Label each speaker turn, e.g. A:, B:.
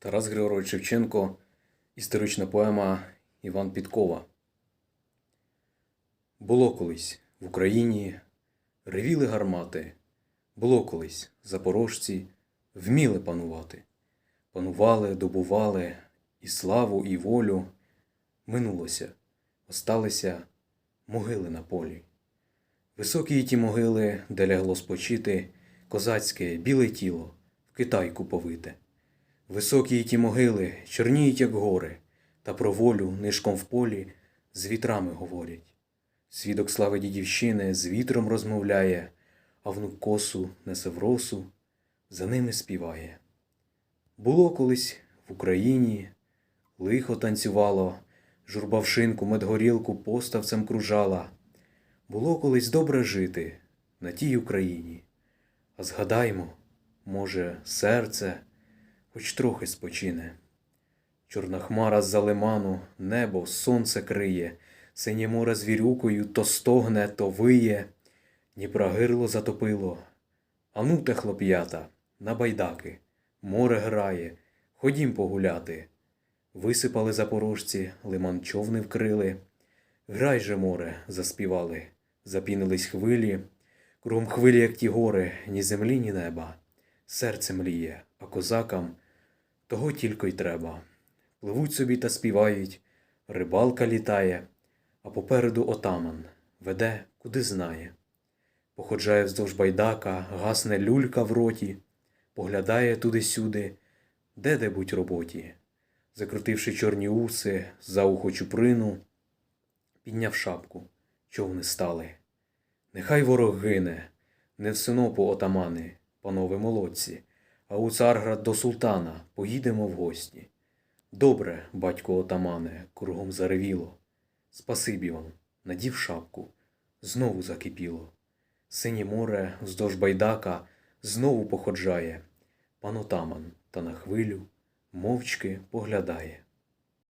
A: Тарас Григорович Шевченко, історична поема Іван Підкова. Було колись в Україні ревіли гармати, було колись запорожці вміли панувати. Панували, добували і славу, і волю. Минулося, осталися могили на полі. Високі ті могили, де лягло спочити козацьке біле тіло в Китайку повите. Високі ті могили чорніють, як гори, та про волю нишком в полі з вітрами говорять. Свідок слави дідівщини з вітром розмовляє, а внук косу несе в росу, за ними співає. Було колись в Україні, лихо танцювало, журба в шинку медгорілку поставцем кружала. Було колись добре жити на тій Україні. А згадаймо, може, серце хоч трохи спочине. Чорна хмара з-за лиману, небо, сонце криє, синє море з вірюкою то стогне, то виє, Дніпра гирло затопило. Ану те, хлоп'ята, на байдаки, море грає, ходім погуляти. Висипали запорожці, лиман човни вкрили. Грай же, море, заспівали, запінились хвилі, кругом хвилі, як ті гори, ні землі, ні неба. Серце мліє, а козакам того тільки й треба. Пливуть собі та співають, рибалка літає, а попереду отаман веде, куди знає. Походжає вздовж байдака, гасне люлька в роті, поглядає туди-сюди, де-де-будь роботі. Закрутивши чорні уси, за ухо чуприну, підняв шапку, човни стали. Нехай ворог гине, не в синопу отамани, панове молодці, а у Царград до султана поїдемо в гості. Добре, батько отамане, кругом заревіло. Спасибі вам, надів шапку, знову закипіло. Синє море вздовж байдака знову походжає. Пан отаман та на хвилю мовчки поглядає.